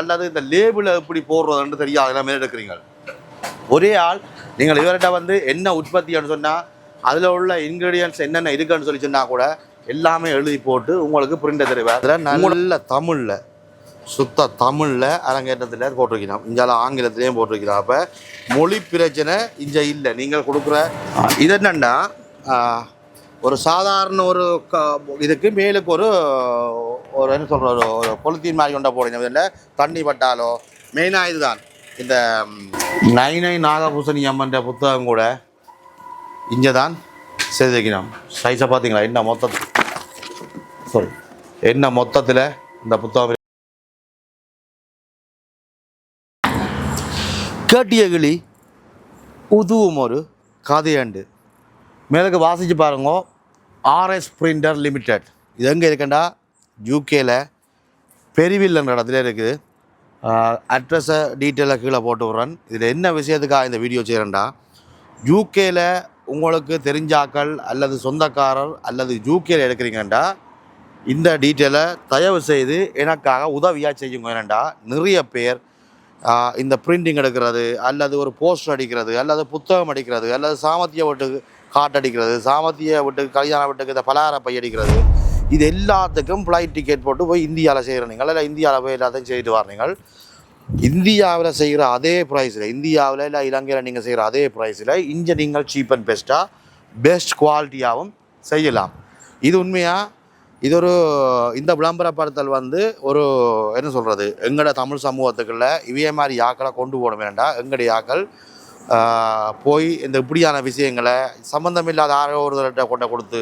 அல்லது இந்த லேபிளை எப்படி போடுறதுன்னு தெரியாது எல்லாம் எடுக்கிறீங்க. ஒரே ஆள் நீங்கள் இவர்கிட்ட வந்து என்ன உற்பத்தின்னு சொன்னால் அதில் உள்ள இன்க்ரீடியன்ஸ் என்னென்ன இருக்குன்னு சொல்லி சொன்னால் கூட எல்லாமே எழுதி போட்டு உங்களுக்கு பிரிண்டை தருவார். அதில் நல்ல தமிழில் சுத்த தமிழில் அரங்கேற்றத்தில் போட்டிருக்கிறோம் இந்தியாவில் ஆங்கிலத்திலையும் போட்டிருக்கிறோம் அப்போ மொழி பிரச்சனை இங்கே இல்லை. நீங்கள் கொடுக்குற இது என்னென்னா ஒரு சாதாரண ஒரு க இதுக்கு மேலுக்கு ஒரு ஒரு என்ன சொல்கிற ஒரு ஒரு பொலித்தீன் மாதிரி கொண்டா போடுங்க. இதில் தண்ணி பட்டாலோ மெயினாக இதுதான். இந்த நைனை நாகபூசணி அம்மன்ற புத்தகம் கூட இங்கே தான் செய்திருக்கிறோம் சைஸை பார்த்தீங்களா? என்ன மொத்தத்தில் சாரி என்ன மொத்தத்தில் இந்த புத்தகம் கேட்டிய கிளி உதுவும் ஒரு கதையாண்டு. மேலுக்கு வாசித்து பாருங்க. ஆர்எஸ் பிரிண்டர் லிமிடெட் இது எங்கே இருக்குண்டா? யூகேல பெரிவில்ன்ற இடத்துல இருக்குது. அட்ரஸை டீட்டெயிலாக கீழே போட்டு விட்றேன். இதில் என்ன விஷயத்துக்காக இந்த வீடியோ செய்கிறேன்டா யூகேல உங்களுக்கு தெரிஞ்சாக்கள் அல்லது சொந்தக்காரர் அல்லது யூகேல எடுக்கிறீங்கண்டா இந்த டீட்டெயிலை தயவு செய்து எனக்காக உதவியாக செய்யுங்க. ஏனண்டா நிறைய பேர் இந்த பிரிண்டிங் எடுக்கிறது அல்லது ஒரு போஸ்டர் அடிக்கிறது அல்லது புத்தகம் அடிக்கிறது அல்லது சாமத்திய வீட்டுக்கு காட் அடிக்கிறது சாமத்திய வீட்டுக்கு கல்யாண வீட்டுக்கு இந்த பலகார பை அடிக்கிறது இது எல்லாத்துக்கும் ஃப்ளைட் டிக்கெட் போட்டு போய் இந்தியாவில் செய்கிற நீங்கள். இல்லை இந்தியாவில் போய் எல்லாத்தையும் செய்துட்டு வர்றீங்கள் இந்தியாவில் செய்கிற அதே ப்ரைஸில் இந்தியாவில் இல்லை இலங்கையில் நீங்கள் செய்கிற அதே ப்ரைஸில் இங்கே நீங்கள் சீப் அண்ட் பெஸ்ட்டாக பெஸ்ட் குவாலிட்டியாகவும் செய்யலாம். இது உண்மையாக இது ஒரு இந்த விளம்பரப்படுத்தல் வந்து ஒரு என்ன சொல்கிறது எங்களோட தமிழ் சமூகத்துக்குள்ள இதே மாதிரி யாக்களை கொண்டு போகணும் வேண்டாம் எங்களுடைய யாக்கள் போய் இந்த இப்படியான விஷயங்களை சம்மந்தமில்லாத ஆரோ ஒருத்தர்கிட்ட கொண்டு கொடுத்து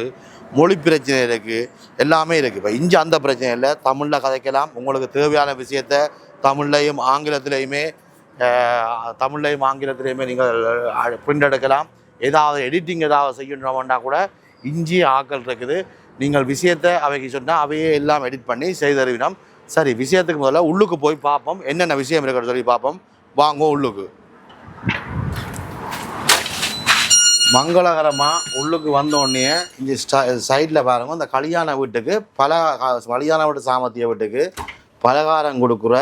மொழி பிரச்சனை இருக்குது எல்லாமே இருக்குது இப்போ இஞ்சி அந்த பிரச்சனை இல்லை. தமிழில் கதைக்கலாம். உங்களுக்கு தேவையான விஷயத்த தமிழ்லையும் ஆங்கிலத்திலையுமே தமிழ்லையும் ஆங்கிலத்திலையுமே நீங்கள் பிரிண்ட் எடுக்கலாம். ஏதாவது எடிட்டிங் ஏதாவது செய்யணும்னா கூட இஞ்சி ஆக்கள் இருக்குது. நீங்கள் விஷயத்தை அவைக்கு சொன்னால் அவையே எல்லாம் எடிட் பண்ணி செய்தறிவினோம் சரி விஷயத்துக்கு முதல்ல உள்ளுக்கு போய் பார்ப்போம். என்னென்ன விஷயம் இருக்குன்னு சொல்லி பார்ப்போம். வாங்க உள்ளுக்கு. மங்களகரமாக உள்ளுக்கு வந்த உடனே இங்கே சைடில் பாருங்க இந்த கல்யாண வீட்டுக்கு பல கல்யாண வீட்டு சாமர்த்திய வீட்டுக்கு பலகாரம் கொடுக்குற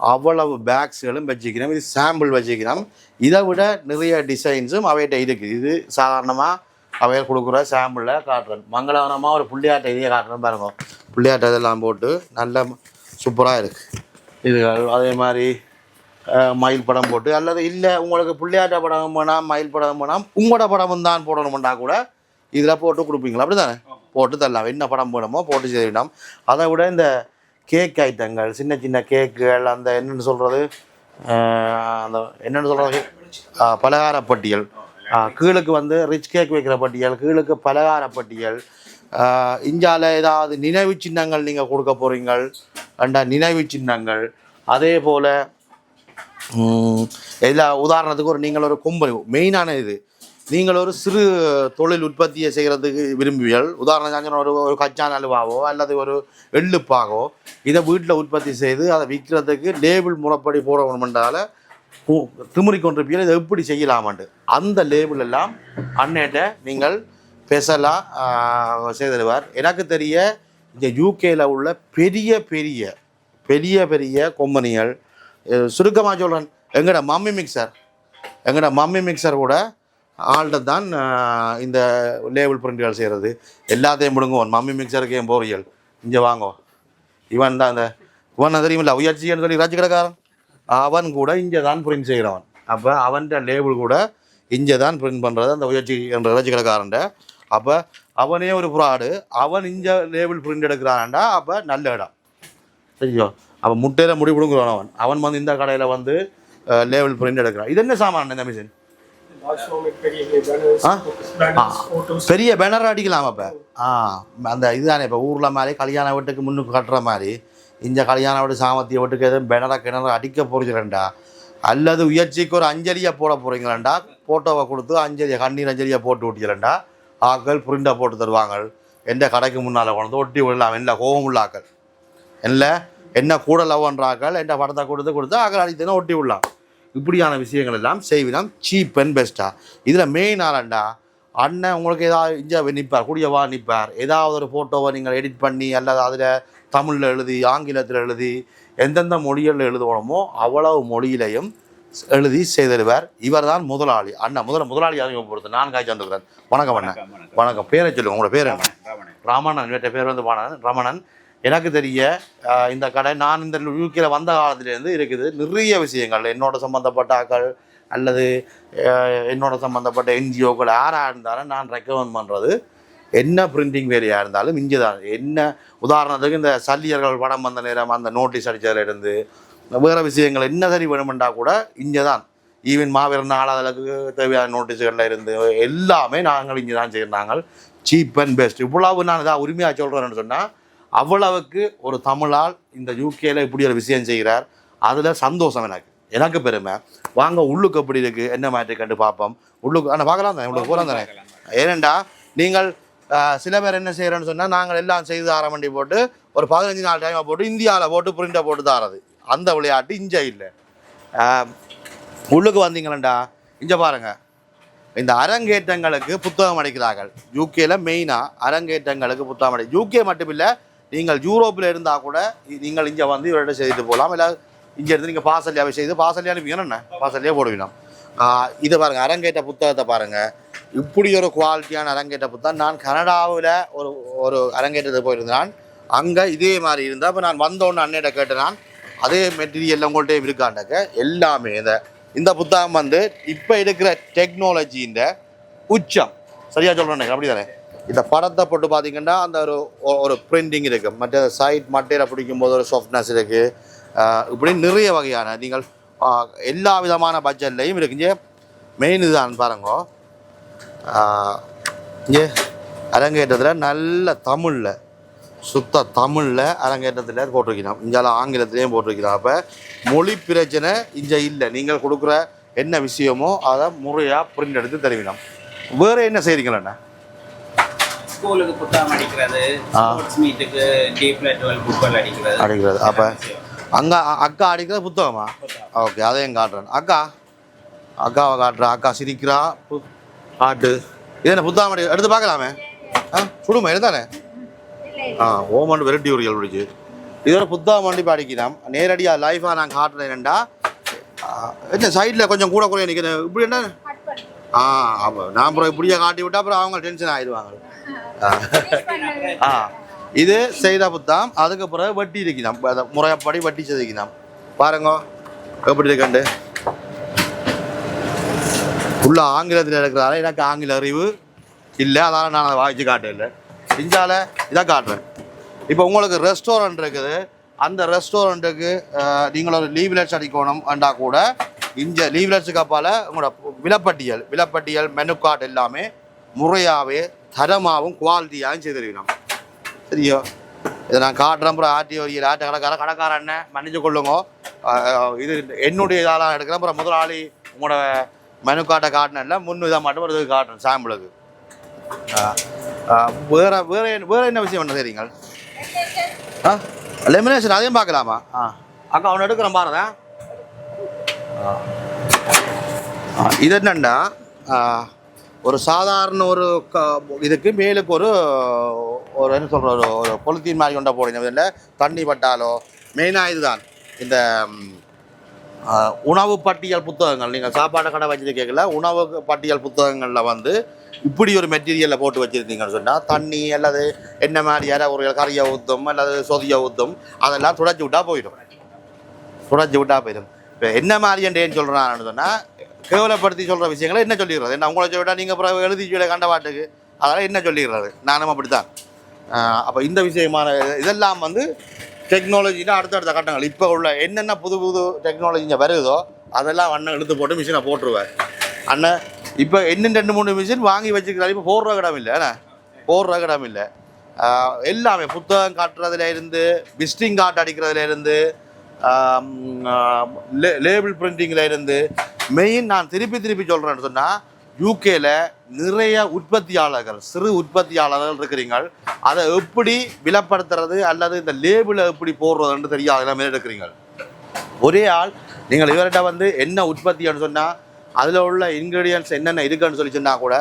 அவ்வளவு பேக்ஸ்களும் வச்சுக்கிறோம். இது சாம்பிள் வச்சுக்கிறோம். இதை விட நிறைய டிசைன்ஸும் அவைகிட்ட இருக்குது இது சாதாரணமாக அவையில் கொடுக்குற சாம்பிளில் காட்டுறேன். மங்களகரமாக ஒரு புள்ளியாட்டை இதையே காட்டுறேன் பாருங்க. புள்ளியாட்டை இதெல்லாம் போட்டு நல்ல சூப்பராக இருக்குது இது அதே மாதிரி மயில் படம் போட்டு அல்லது இல்லை உங்களுக்கு பிள்ளையாட்ட படம் வேணாம் மயில் படம் வேணாம் உங்களோட படமும் தான் போடணும்னா கூட இதில் போட்டு கொடுப்பீங்களா? அப்படி தானே போட்டு தரலாம். என்ன படம் போடணுமோ போட்டு செய்யணும் அதை விட இந்த கேக் ஐட்டங்கள் சின்ன சின்ன கேக்குகள் அந்த என்னென்னு சொல்கிறது அந்த என்னென்னு சொல்கிறது பலகார பட்டியல். கீழுக்கு வந்து ரிச் கேக் வைக்கிற பட்டியல் கீழுக்கு பலகார பட்டியல். இந்தியாவில் ஏதாவது நினைவு சின்னங்கள் நீங்கள் கொடுக்க போகிறீங்கள் அண்டா நினைவு சின்னங்கள். அதே போல் ம், எல்லா உதாரணத்துக்கு ஒரு நீங்கள் ஒரு கொம்பனி மெயினான இது. நீங்கள் ஒரு சிறு தொழில் உற்பத்தியை செய்கிறதுக்கு விரும்புவீர்கள். உதாரணம் ஒரு ஒரு கச்சான் அலுவாவோ அல்லது ஒரு எள்ளுப்பாகோ இதை வீட்டில் உற்பத்தி செய்து அதை விற்கிறதுக்கு லேபிள் முறைப்படி போடணுமென்றால் திமுறி கொண்டிருப்பீர்கள். இதை எப்படி செய்யலாமாண்டு? அந்த லேபிள் எல்லாம் அண்ணேட்ட நீங்கள் ஸ்பெஷலாக செய்திருவார். எனக்கு தெரிய இந்த யூகேயில் உள்ள பெரிய பெரிய பெரிய பெரிய கொம்பனிகள் சுருக்கமாக சொல்கிறேன் எங்கட மம்மி மிக்சர் எங்கட மம்மி மிக்சர் கூட ஆள்கிட்ட தான் இந்த லேபிள் பிரிண்டுகள் செய்கிறது எல்லாத்தையும் முடுங்குவோம். மம்மி மிக்சருக்கு என் போறியல் இங்கே வாங்கோ. இவன் தான் அந்த இவன் தெரியுமில்ல? உயர்ச்சின்னு சொல்லி ராஜ் கடைக்காரன் அவன் கூட இங்கே தான் பிரிண்ட் செய்கிறவன் அப்போ அவன்கிட்ட லேபிள் கூட இங்கே தான் பிரிண்ட் பண்ணுறது அந்த உயர்ச்சி என்ற ராஜ்கிடக்காரன்ட்ட அப்போ அவனே ஒரு ஃப்ராடு அவன் இங்கே லேபிள் பிரிண்ட் எடுக்கிறான்டா. அப்போ நல்ல இடம். சரிയോ அப்போ முட்டையில் முடி பிடுங்குறான் அவன். அவன் வந்து இந்த கடையில் வந்து லேவல் பிரிண்ட் எடுக்கிறான். இது என்ன சாமான் இந்த மிஷின் ஆ? ஆ, பெரிய பேனர் அடிக்கலாம் அப்போ. ஆ அந்த இதுதானே இப்போ ஊரில் மாதிரி கல்யாண வீட்டுக்கு முன்னுக்கு கட்டுற மாதிரி இந்த கல்யாண வீட்டு சாமத்திய வீட்டுக்கு எதுவும் பேனரை கிணறு அடிக்க போகிறீங்களா அல்லது உயர்ச்சிக்கு ஒரு அஞ்சலியை போட போகிறீங்களாண்டா ஃபோட்டோவை கொடுத்து அஞ்சலியை கண்ணீர் அஞ்சலியை போட்டு விட்டீங்களா ஆக்கள் புரிண்டை போட்டு தருவாங்க. எந்த கடைக்கு முன்னால் கொண்டு ஒட்டி விடலாம். என்ன கோபம் உள்ள ஆக்கள். என்ன? என்ன கூட லவ்ன்றாக்கள் என்ன படத்தை கொடுத்து கொடுத்து ஆக்கள் அடித்தனா ஒட்டி விடலாம். இப்படியான விஷயங்கள் எல்லாம் செய்வினம் சீப் அண்ட் பெஸ்ட்டாக இதில் மெயின் ஆளண்டா அண்ணன் உங்களுக்கு ஏதாவது இங்கே நிற்பார் கூடியவா நிற்பார் ஏதாவது ஒரு ஃபோட்டோவை நீங்கள் எடிட் பண்ணி அல்லது அதில் தமிழில் எழுதி ஆங்கிலத்தில் எழுதி எந்தெந்த மொழிகளில் எழுதணுமோ அவ்வளவு மொழியிலையும் எழுதி செய்திருவார் இவர்தான் முதலாளி. அண்ணா முதல முதலாளி அறிமுகப்படுத்த. நான் காய்ச்சி வந்துக்கிறேன் வணக்கம் அண்ணா. வணக்கம் பேரை சொல்லுங்க. உங்களோட பேர் என்ன? ரமணன் இவற்ற பேர் வந்து ரமணன் ரமணன். எனக்கு தெரிய இந்த கடை நான் இந்த யூகேல வந்த காலத்துலேருந்து இருக்குது. நிறைய விஷயங்கள். என்னோட சம்மந்தப்பட்ட ஆக்கள் அல்லது என்னோட சம்மந்தப்பட்ட என்ஜிஓக்கள் யாராக இருந்தாலும் நான் ரெக்கமெண்ட் பண்ணுறது என்ன பிரிண்டிங் வேலையாக இருந்தாலும் இங்கே தான் என்ன உதாரணத்துக்கு இந்த சல்லியர்கள் படம் வந்த நேரம் அந்த நோட்டீஸ் அடித்ததுலேருந்து வேறு விஷயங்கள் என்ன சரி வேணுமெண்டா கூட இங்கே தான் ஈவன் மாவீரன் நாளாதலுக்கு தேவையான நோட்டீஸுகளில் இருந்து எல்லாமே நாங்கள் இங்கே தான் செய்கிறாங்க சீப் அண்ட் பெஸ்ட் இவ்வளவு நான் இதாக உரிமையாக சொல்கிறேன்னு சொன்னால் அவ்வளவுக்கு ஒரு தமிழால் இந்த யூகேல இப்படி ஒரு விஷயம் செய்கிறார். அதில் சந்தோஷம் எனக்கு. எனக்கு பெருமை. வாங்க உள்ளுக்கு எப்படி இருக்குது என்ன மாதிரி கண்டு பார்ப்போம். உள்ளுக்கு ஆனால் பார்க்கலாம் தானே? உள்ளுக்கு போகலாம் தானே? ஏனெண்டா நீங்கள் சில பேர் என்ன செய்கிறேன்னு சொன்னால் நாங்கள் எல்லாம் செய்து ஆர வண்டி போட்டு ஒரு பதினஞ்சு நாள் டைமை போட்டு இந்தியாவில் போட்டு பிரிண்டை போட்டு தாரது அந்த விளையாட்டு இஞ்ச இல்லை. உள்ளுக்கு வந்தீங்களேண்டா இங்கே பாருங்க. இந்த அரங்கேற்றங்களுக்கு புத்தகம் அடிக்கிறார்கள் யூகேல மெயினாக அரங்கேற்றங்களுக்கு புத்தகம் அடி யூகே மட்டும் இல்லை நீங்கள் யூரோப்பில் இருந்தால் கூட நீங்கள் இங்கே வந்து இவர்கிட்ட செய்துட்டு போகலாம் இல்லை இங்கே இருந்து நீங்கள் பாசல்யாவை செய்து பாசல்யா அனுப்பிங்க என்ன? பாசல்யா போடுவீங்க இதை பாருங்கள் அரங்கேற்ற புத்தகத்தை பாருங்கள் இப்படி ஒரு குவாலிட்டியான அரங்கேற்ற புத்தகம். நான் கனடாவில் ஒரு ஒரு அரங்கேற்றத்துக்கு போயிருந்தான். அங்கே இதே மாதிரி இருந்தால் இப்போ நான் வந்தோன்னு அண்ணிட்ட கேட்டேன் நான் அதே மெட்டீரியல் உங்கள்கிட்ட இருக்காண்டக்க எல்லாமே இந்த இந்த புத்தகம் வந்து இப்போ இருக்கிற டெக்னாலஜியின் உச்சம். சரியாக சொல்கிறேன் அப்படி தானே இந்த படத்தை போட்டு பார்த்தீங்கன்னா அந்த ஒரு ஒரு பிரிண்டிங் இருக்குது மற்ற சைட் மட்டையில் பிடிக்கும் போது ஒரு சாஃப்ட்னஸ் இருக்குது இப்படி நிறைய வகையான நீங்கள் எல்லா விதமான பட்ஜெட்லையும் இருக்குங்க மெயின் இதுதான் பாருங்க. இங்கே அரங்கேற்றத்தில் நல்ல தமிழில் சுத்த தமிழில் அரங்கேற்றத்தில் போட்டிருக்கிறோம் இங்கால ஆங்கிலத்திலையும் போட்டிருக்கிறோம் அப்போ மொழி பிரச்சனை இங்கே இல்லை. நீங்கள் கொடுக்குற என்ன விஷயமோ அதை முறையாக பிரிண்ட் எடுத்து தருவினோம் வேறு என்ன செய்கிறீங்களண்ணா ஸ்கூலுக்கு புத்தகம் அடிக்கிறது. ஸ்போர்ட்ஸ் மீட்டுக்கு டீப் டுவெல் புட்பால் அடிக்கிறது. அடிக்கிறது. அப்போ அங்கே அக்கா அடிக்கிறது புத்தகமா? ஓகே அதையும் காட்டுறேன். அக்கா அக்காவை காட்டுறா அக்கா சிரிக்கிறா பு- காட்டு இது என்ன புத்தகம் அடி எடுத்து பார்க்கலாமே? ஆ சுடுமா எடுத்தானே ஆ ஓமன் வெரைட்டி ஒரு பிடிச்சி இதோட புத்தகம் வண்டி படிக்கலாம் நேரடியாக லைஃபாக நான் காட்டுறேன்டா என்ன சைடில் கொஞ்சம் கூட கூட நிற்கிறேன் இப்படி என்ன? ஆ அப்போ நான் அப்புறம் இப்படியே காட்டி விட்டா அப்புறம் அவங்க டென்ஷன் ஆயிடுவாங்க. ஆ. இது செய்த புத்தாம் அதுக்கு பிறகு வட்டி இருக்கணும் அதை முறைப்படி வட்டி செதுக்கணும் பாருங்க எப்படி இருக்கண்டு? உள்ள ஆங்கிலத்தில் இருக்கிறதால எனக்கு ஆங்கில அறிவு இல்லை. அதனால் நான் அதை வாய்ச்சி காட்டல செஞ்சால இதை காட்டுறேன். இப்போ உங்களுக்கு ரெஸ்டாரண்ட் இருக்குது. அந்த ரெஸ்டாரண்ட்டுக்கு நீங்கள் ஒரு லீவ்லெட்ஸ் அடிக்கணும் அண்டா கூட இந்த லீவ் லெட்ஸுக்கு அப்பால் உங்களோட விலப்பட்டியல் விலப்பட்டியல் மெனு கார்டு எல்லாமே முறையாகவே தரமாகவும் குவாலிட்டியாகவும் செய்திருக்கணும் சரியோ? இதை நான் காட்டுறேன் அப்புறம் ஆர்டி வரியில் ஆட்ட கடைக்கார கடைக்கார அண்ணன் மன்னிச்சு கொள்ளுங்க. இது என்னுடைய இதெல்லாம் எடுக்கிறேன் அப்புறம் முதலாளி உங்களோட மெனு காட்டை காட்டினேன்ல முன் இதாக மட்டும் ஒரு இது காட்டுறேன் சாம்பிளுக்கு வேற வேற என்ன- வேற என்ன விஷயம் என்ன சரிங்க ஆ லெமினேஷன் அதையும் பார்க்கலாமா? ஆ அக்கா அவனை எடுக்கிறேன் பாருங்க. இது என்னண்டா? ஆ, ஒரு சாதாரண ஒரு க இதுக்கு மேலுக்கு ஒரு ஒரு என்ன சொல்கிற ஒரு ஒரு பொலித்தீன் மாதிரி கொண்டா போடுங்க. இதில் தண்ணி பட்டாலோ மெயினாக இதுதான். இந்த உணவு பட்டியல் புத்தகங்கள். நீங்கள் சாப்பாடு கடை வச்சிருக்கீங்கள உணவு பட்டியல் புத்தகங்களில் வந்து இப்படி ஒரு மெட்டீரியலில் போட்டு வச்சுருந்தீங்கன்னு சொன்னால் தண்ணி அல்லது என்ன மாதிரி யாராவது ஒரு கறியை ஊற்றும் அல்லது சொதியை ஊற்றும் அதெல்லாம் துடைச்சி விட்டா போயிடும். துடைச்சி விட்டா போயிடும். இப்போ என்ன மாதிரி என்றேன்னு சொல்கிறான்னு சொன்னால் கேவலப்படுத்தி சொல்கிற விஷயங்களை என்ன சொல்லிடுறது? என்ன உங்களை சொல்லிட்டா நீங்கள் அப்புறம் எழுதி சொல்ல கண்ட பாட்டுக்கு? அதெல்லாம் என்ன சொல்லிடுறது? நானும் அப்படித்தான். அப்போ இந்த விஷயமான இதெல்லாம் வந்து டெக்னாலஜினா அடுத்தடுத்த கட்டங்கள். இப்போ உள்ள என்னென்ன புது புது டெக்னாலஜி இங்கே வருதோ அதெல்லாம் அண்ணன் எடுத்து போட்டு மிஷினை போட்டுருவேன் அண்ணன் இப்போ இன்னும் ரெண்டு மூணு மிஷின் வாங்கி வச்சுக்கிறாரு இப்போ போடுற கிடம் இல்லை என்ன? போடுற கிடம் இல்லை. எல்லாமே புத்தகம் காட்டுறதுல இருந்து விசிட்டிங் கார்டு அடிக்கிறதுல இருந்து லேபிள் பிரிண்டிங்கில் இருந்து மெயின் நான் திருப்பி திருப்பி சொல்கிறேன்னு சொன்னால் யூகேல நிறைய உற்பத்தியாளர்கள் சிறு உற்பத்தியாளர்கள் இருக்கிறீங்க அதை எப்படி விலப்படுத்துறது அல்லது இந்த லேபிளை எப்படி போடுறதுன்னு தெரியாது எல்லாமே இருக்கிறீங்க ஒரே ஆள் நீங்கள் இவர்கிட்ட வந்து என்ன உற்பத்தின்னு சொன்னால் அதில் உள்ள இன்க்ரீடியன்ஸ் என்னென்ன இருக்குன்னு சொல்லி சொன்னால் கூட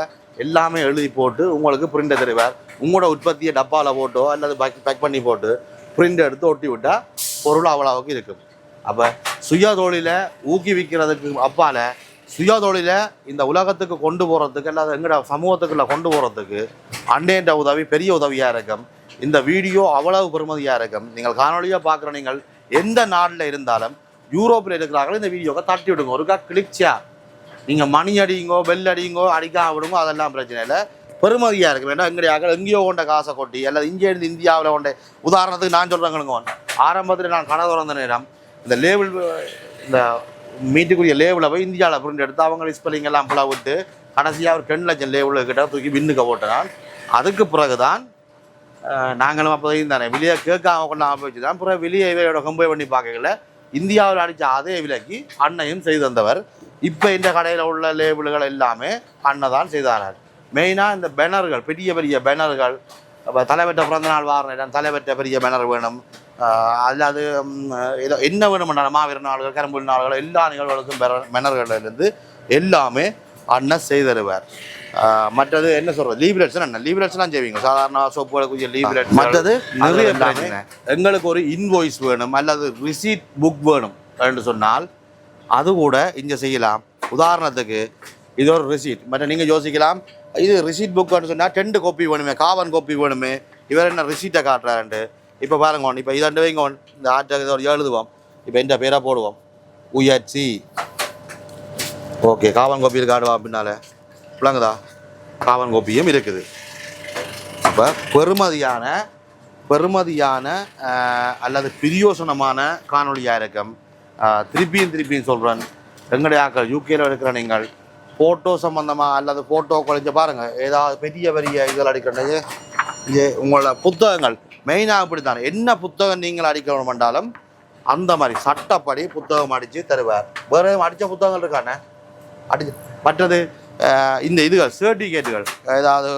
எல்லாமே எழுதி போட்டு உங்களுக்கு பிரிண்டை தருவார். உங்களோட உற்பத்தியை டப்பாவில் போட்டோ அல்லது பேக் பேக் பண்ணி போட்டு பிரிண்ட் எடுத்து ஒட்டி விட்டால் பொருள் அவ்வளோவுக்கு இருக்கும். அப்போ சுயதொழில ஊக்குவிக்கிறதுக்கு அப்பால சுயதொழில இந்த உலகத்துக்கு கொண்டு போகிறதுக்கு அல்லது எங்கட சமூகத்துக்குள்ள கொண்டு போகிறதுக்கு அண்டேன்ற உதவி பெரிய உதவியாக இருக்கும். இந்த வீடியோ அவ்வளவு பெருமதியாக இருக்கும். நீங்கள் காணொலியாக பார்க்குற நீங்கள் எந்த நாட்டில் இருந்தாலும் யூரோப்பில் இருக்கிறார்கள் இந்த வீடியோவை தட்டி விடுங்க. ஒருக்கா கிளிக்ஸா நீங்கள் மணி அடிங்கோ பெல் அடிங்கோ அடிக்காம விடுங்க அதெல்லாம் பிரச்சனை இல்லை. பெருமதியாக இருக்கும். ஏன்னா எங்களுடைய அகல் எங்கேயோ கொண்ட காசை கொட்டி அல்லது இங்கே இருந்து இந்தியாவில் கொண்ட உதாரணத்துக்கு நான் சொல்கிறேங்க ஆரம்பத்தில் நான் கனவு திறந்த நேரம் இந்த லேபிள் இந்த மீட்டுக்குரிய லேபிளை போய் இந்தியாவில் பிரிண்ட் எடுத்து அவங்க ஸ்பெல்லிங் எல்லாம் ஃபுல்லாக விட்டு கடைசியாக ஒரு ரெண்டு லட்சம் லேபிள் கிட்ட தூக்கி விண்ணுக்க போட்டேன் அதுக்கு பிறகு தான் நாங்களும் அப்போதையும் தானே வெளியே கேட்காம கொண்டாம போச்சு தான் பிறகு வெளியே இவையோட கம்பேர் பண்ணி பார்க்கல இந்தியாவில் அடித்த அதே விலைக்கு அன்னையும் செய்து தந்தவர். இப்போ இந்த கடையில் உள்ள லேபிள்கள் எல்லாமே அண்ணன் தான் செய்தார்கள் மெயினாக இந்த பேனர்கள் பெரிய பெரிய பேனர்கள் இப்போ தலைவற்ற பிறந்தநாள் வாரம் வார தலைவற்ற பெரிய பேனர் வேணும். அல்லாது ஏதோ என்ன வேணுமென்றாலும் மாவீர நாள்கள் கரும்புல் நாள்கள் எல்லா நிகழ்வுகளுக்கும் பேனர்களிலிருந்து எல்லாமே அண்ணன் செய்தருவார் மற்றது என்ன சொல்றது? லீவ்லெட்ஸ் அண்ணன் லீவ்லெட்ஸ்லாம் செய்வீங்க சாதாரண சோப்புகளுக்கு லீவ்லெட் மற்றது நிறைய எங்களுக்கு ஒரு இன்வாய்ஸ் வேணும் அல்லது ரிசீட் புக் வேணும் என்று சொன்னால் அது கூட இங்கே செய்யலாம். உதாரணத்துக்கு இது ஒரு ரிசீட் மற்ற நீங்கள் யோசிக்கலாம் இது ரிசீட் புக்குன்னு சொன்னால் டென்ட் காப்பி வேணுமே காவன் காப்பி வேணுமே இவர் என்ன ரிசீட்டை காட்டுறாருன்ட்டு இப்போ பாருங்க இப்போ இதாண்டு வைங்க இந்த ஆட்டை ஒரு எழுதுவோம். இப்போ இந்த பேராக போடுவோம்? உயர்ச்சி. ஓகே காவன் கோப்பியில் காடுவா பின்னால. விளங்குதா? காவன் கோப்பியும் இருக்குது. அப்போ பெருமதியான பெருமதியான அல்லது பிரியோசனமான காணொலியாக இருக்கும். திருப்பியும் திருப்பியும் சொல்கிறேன் எங்களுடைய ஆக்கள் யூகேல இருக்கிற நீங்கள் ஃபோட்டோ சம்மந்தமாக அல்லது ஃபோட்டோ குறைஞ்ச பாருங்கள் ஏதாவது பெரிய பெரிய இதில் அடிக்கிறது இங்கே உங்களோட புத்தகங்கள். மெயினாக அப்படித்தான். என்ன புத்தகம் நீங்கள் அடிக்கணும் என்றாலும் அந்த மாதிரி சட்டப்படி புத்தகம் அடித்து தருவார். வேறு அடித்த புத்தகங்கள் இருக்கானே அடிச்சு மற்றது இந்த இதுகள் சர்டிஃபிகேட்டுகள் ஏதாவது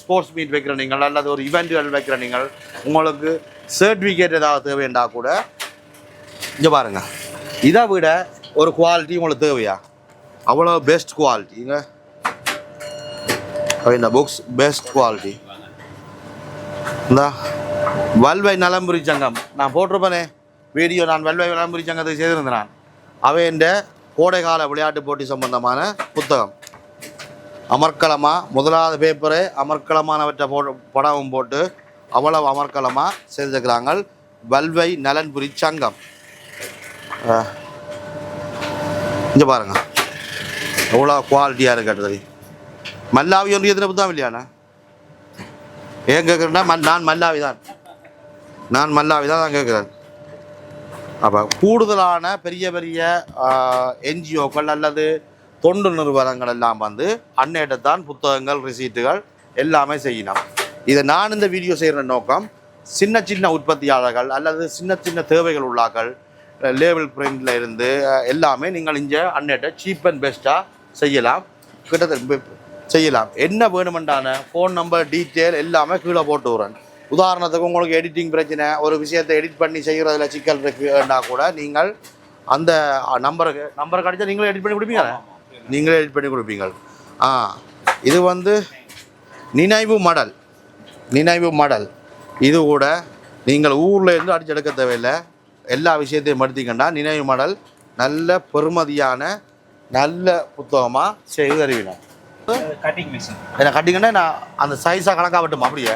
ஸ்போர்ட்ஸ் மீட் வைக்கிற நீங்கள் அல்லது ஒரு இவெண்ட்டுகள் வைக்கிற நீங்கள் உங்களுக்கு சர்டிஃபிகேட் ஏதாவது தேவைண்டா கூட இங்கே பாருங்க. இதை விட ஒரு குவாலிட்டி உங்களுக்கு தேவையா? அவ்வளோ பெஸ்ட் குவாலிட்டிங்க இந்த புக்ஸ் பெஸ்ட் குவாலிட்டி இந்த. வல்வை நலம்புரி சங்கம் நான் போட்டிருப்பேனே. வீடியோ நான் வல்வை நலம்புரி சங்கத்தை செய்திருந்தேன் நான் அவையின் கோடைகால விளையாட்டு போட்டி சம்பந்தமான புத்தகம். அமர்க்கலமாக முதலாவது பேப்பரு அமர்க்கலமானவற்றை போ படமும் போட்டு அவ்வளவு அமர்க்கலமாக செய்திருக்கிறாங்க வல்வை நலன்புரி சங்கம் இங்கே பாருங்க. எவ்வளோ குவாலிட்டியாக இருக்கிறது மல்லாவி ஒன்றியத்தில் புத்தகம் இல்லையாண்ணா ஏன் கேட்குறேன்னா மல் நான் மல்லாவி தான் நான் மல்லாவிதான் கேட்குறேன். அப்போ கூடுதலான பெரிய பெரிய என்ஜிஓக்கள் அல்லது தொண்டு நிறுவனங்கள் எல்லாம் வந்து அன்னையிட்ட புத்தகங்கள் ரிசீட்டுகள் எல்லாமே செய்யணும் இதை நான் இந்த வீடியோ செய்கிற நோக்கம் சின்ன சின்ன உற்பத்தியாளர்கள் அல்லது சின்ன சின்ன தேவைகள் உள்ளாக்கள் லேபிள் பிரிண்டில் இருந்து எல்லாமே நீங்கள் இங்கே அன்னையிட்ட சீப் அண்ட் பெஸ்ட்டாக செய்யலாம். கிட்டத்தட்ட செய்யலாம். என்ன வேணுமெண்டான ஃபோன் நம்பர் டீட்டெயில் எல்லாமே கீழே போட்டு விட்றேன். உதாரணத்துக்கு உங்களுக்கு எடிட்டிங் பிரச்சனை ஒரு விஷயத்தை எடிட் பண்ணி செய்கிறதுல சிக்கல் இருக்குன்னா கூட நீங்கள் அந்த நம்பருக்கு நம்பர் கிடைச்சா நீங்களே எடிட் பண்ணி கொடுப்பீங்க நீங்களே எடிட் பண்ணி கொடுப்பீங்க ஆ இது வந்து நினைவு மடல் நினைவு மடல். இது கூட நீங்கள் ஊரில் இருந்து அடிச்சு எடுக்க தேவையில்லை. எல்லா விஷயத்தையும் எடுத்திக்கண்டா நினைவு மடல் நல்ல பெருமதியான நல்ல புத்தகமாக செய்து தருவினோம் கட்டிங் மிஷின் என்ன கட்டிங்கன்னா நான் அந்த சைஸாக கணக்காக அப்படியே?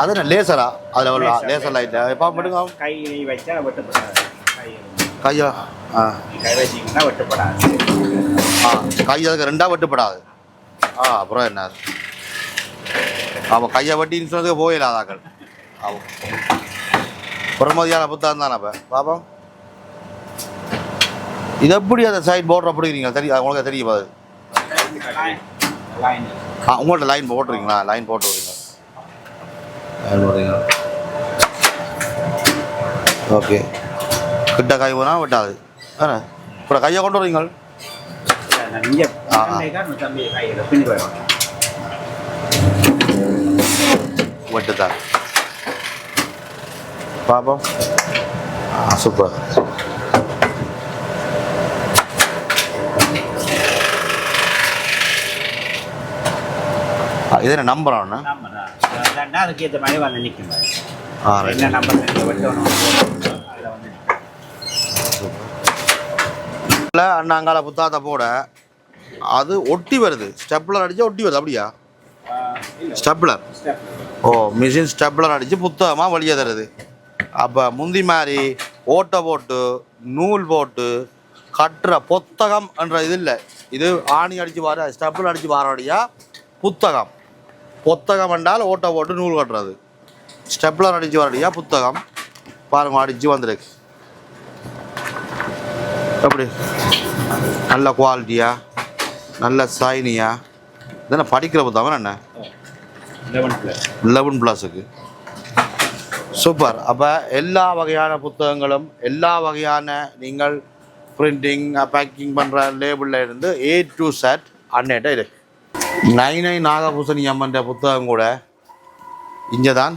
அது என்ன லேசரா? அதில் உள்ள லேசர் லைட்டு. எப்போ மட்டுங்க கை வச்சா வெட்டப்படாது கையா? ஆ. கை வச்சிங்கன்னா வெட்டப்படாது ஆ கை அதுக்கு ரெண்டாக வெட்டுப்படாது ஆ அப்புறம் என்ன? அவன் கையை வெட்டி இன்சூரன்ஸுக்கு போயிடாதாக்கள் அவன் பெருமதியான புத்தகம் தானே அப்போ? பாப்போம். இது எப்படி அந்த சைட் போர்டர் அப்படிங்கிறீங்க தெரியும் உங்களுக்கு தெரியும் அது? லைன் ஆ உங்கள்கிட்ட லைன் போட்டுருக்கீங்களா? லைன் போட்டு வரீங்க லைன் போடுறீங்க ஓகே கிட்ட கை போனால் வெட்டாது இப்போ கையை கொண்டு வரீங்க வெட்டுதான் பாப்போம் ஆ சூப்பர் இது என்ன நம்பர் ஒன்று ஆமாம் அதுக்கு ஏற்ற மாதிரி வந்து நிற்கும் என்ன நம்பர் இல்லை அண்ணாங்கால புத்தாத்த போட. அது ஒட்டி வருது. ஸ்டெப்லர் அடிச்சு ஒட்டி வருது அப்படியா? ஸ்டெப்லர் ஸ்டெப் ஓ மிஷின் ஸ்டெப்லர் அடித்து புத்தகமாக வெளியே தருது. அப்போ முந்தி மாதிரி ஓட்டை போட்டு நூல் போட்டு கட்டுற புத்தகம் என்ற இது இல்லை. இது ஆணி அடித்து வர ஸ்டெப்பில் அடித்து வரபடியா புத்தகம். புத்தகம் என்றால் ஓட்டை போட்டு நூல் கட்டுறது. ஸ்டெப்லர் அடித்து வரடியா புத்தகம். பாருங்க அடித்து வந்திருக்கு. எப்படி? நல்ல குவாலிட்டியா நல்ல சைனியா இதென்ன படிக்கிற புத்தகம் என்ன? லெவன் ப்ளஸ் லெவன் ப்ளஸுக்கு சூப்பர் அப்போ எல்லா வகையான புத்தகங்களும் எல்லா வகையான நீங்கள் பிரிண்டிங் பேக்கிங் பண்ணுற லேபிளில் இருந்து ஏ டு செட் அன்னேட்ட இருக்கு. நைனை நாகபூசணி அம்மன்ற புத்தகம் கூட இங்கே தான்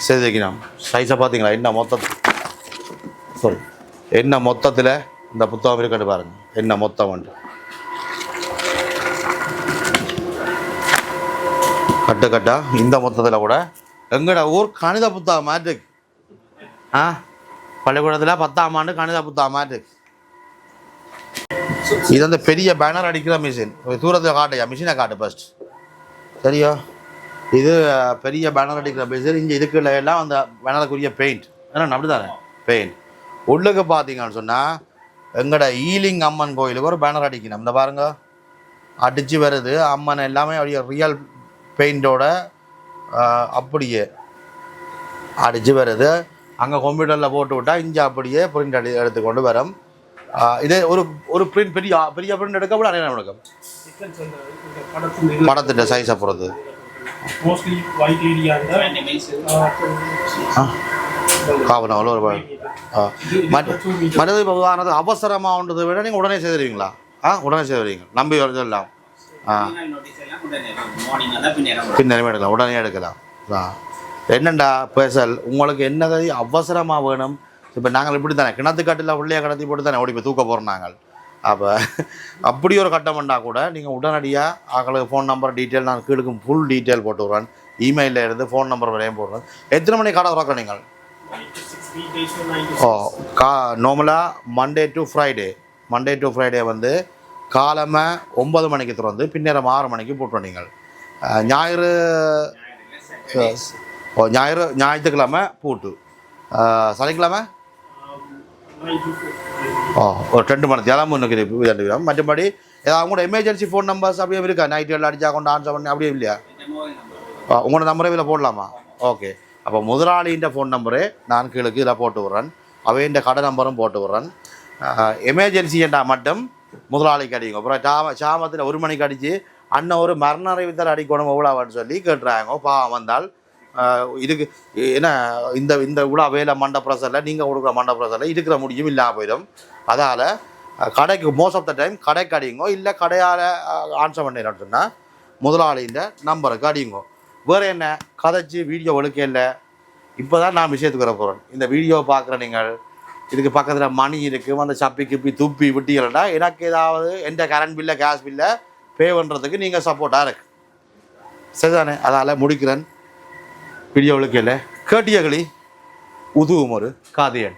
செய்து வைக்கணும் சைஸை பார்த்தீங்களா? என்ன மொத்தத்தில் சாரி என்ன மொத்தத்தில் இந்த புத்தகம் இருக்கட்டு பாருங்கள் என்ன மொத்தம் வந்து கட்டு கட்டா இந்த மொத்தத்தில் கூட எங்கட ஊர் கணித புத்தகம் மாற்றுக்கு ஆ? பள்ளிக்கூடத்தில் பத்தாம் ஆண்டு கணித புத்தகம் மாற்றுக்கு இது அந்த பெரிய பேனர் அடிக்கிற மிஷின் தூரத்தில் காட்டையா மிஷினை காட்டு ஃபர்ஸ்ட் சரியா? இது பெரிய பேனர் அடிக்கிற மிஷின் இங்கே இதுக்குள்ள எல்லாம் அந்த பேனருக்குரிய பெயிண்ட் ஏன்னா அப்படிதானே பெயிண்ட் உள்ளுக்கு பார்த்தீங்கன்னு சொன்னால் எங்களோட ஈலிங் அம்மன் கோயிலுக்கு ஒரு பேனர் அடிக்கணும். இந்த பாருங்க. அடித்து வருது. அம்மன் எல்லாமே அப்படியே ரியல் பெயிண்டோட அப்படியே அடித்து வருது. அங்கே கம்ப்யூட்டரில் போட்டு விட்டால் இங்கே அப்படியே பிரிண்ட் அடி எடுத்துக்கொண்டு வரும். இதே ஒரு ஒரு பிரிண்ட் பெரிய பெரிய பிரிண்ட் எடுக்க கூட இந்த படத்துல படத்திட்ட சைஸை பொறுத்து. காவனம் ஒரு மற்றது இப்போ உதாரணத்துக்கு அவசரமாக ஒன்றது விட நீங்கள் உடனே செய்திருவீங்களா? ஆ உடனே செய்திருவீங்க. நம்பி வரதெல்லாம் ஆ. நோட்டீஸ் எல்லாம் உடனே மார்னிங் தான் பின்னேரம் எடுக்கலாம். உடனே எடுக்கலாம். ஆ. என்னண்டா பேசல்? உங்களுக்கு என்னதை அவசரமாக வேணும்? இப்போ நாங்கள் இப்படி தானே கிணத்து கட்டில் உள்ளே கடத்தி போட்டு தானே ஓடி போய் தூக்க போகிறோம் நாங்கள். அப்போ அப்படி ஒரு கட்டம் பண்ணால் கூட நீங்கள் உடனடியாக அவங்களுக்கு ஃபோன் நம்பர் டீட்டெயில் நான் கீழுக்கும் ஃபுல் டீட்டெயில் போட்டு விட்றேன் இமெயிலில் இருந்து ஃபோன் நம்பர் வரையும் போடுறேன் எத்தனை மணிக்கு கடை திறக்க நீங்கள்? ஓ கா நார்மலாக Monday to Friday Monday to Friday வந்து காலமை ஒன்பது மணிக்கு திறந்து பின்னேரம் ஆறு மணிக்கு போட்டுருவோம் நீங்கள். ஞாயிறு. ஓ ஞாயிறு ஞாயிற்றுக்கிழமை பூட்டு. சனிக்கிழமை? ஓ ஒரு ரெண்டு மணி தேலாம் முன்னுக்கு மற்றபடி ஏதாவது கூட எமர்ஜென்சி ஃபோன் நம்பர்ஸ் அப்படியே இருக்கா நைட் எல்லாம் அடிச்சா கொண்டு ஆன்சர் பண்ணி அப்படியே இல்லையா ஆ, உங்களோட நம்பரே இதில் போடலாமா ஓகே அப்போ முதலாளின்ற ஃபோன் நம்பரே நான் கீழே இதில் போட்டு விட்றேன் அவையின் கடை நம்பரும் போட்டு விட்றேன் எமர்ஜென்சின்றா மட்டும் முதலாளிக்கு அடிக்கும் அப்புறம் சாம சாமத்தில் ஒரு மணிக்கு அடித்து அண்ணன் ஒரு மரண அறிவித்தல் அடிக்கணும் எவ்வளோவான்னு சொல்லி கேட்டுறாங்க பாவம் வந்தால் இதுக்கு என்ன இந்த இந்த உலா வேலை மண்ட நீங்கள் கொடுக்குற மண்ட இருக்கிற முடியும் இல்லாமல் போயிடும். அதால் கடைக்கு மோஸ்ட் ஆஃப் த டைம் கடைக்கு அடியுங்கோ இல்லை கடையால் ஆன்சர் பண்ணிடணும்னு சொன்னால் முதலாளின்ற நம்பருக்கு அடிங்கோ வேறு என்ன கதைச்சி வீடியோ எடுக்க இல்லை. இப்போ தான் நான் விஷயத்துக்கு வர போகிறேன் இந்த வீடியோவை பார்க்குற நீங்கள் இதுக்கு பக்கத்தில் மணி இருக்குது அந்த சப்பி கிப்பி துப்பி விட்டீங்கன்னா எனக்கு ஏதாவது எந்த கரண்ட் பில்லை கேஸ் பில்லை பே பண்ணுறதுக்கு நீங்கள் சப்போர்ட்டாக இருக்கு. சரிதானே? அதால் முடிக்கிறேன். வீடியோ எடுக்கல கேட்டியகளி உதுவும் ஒரு காதியன்.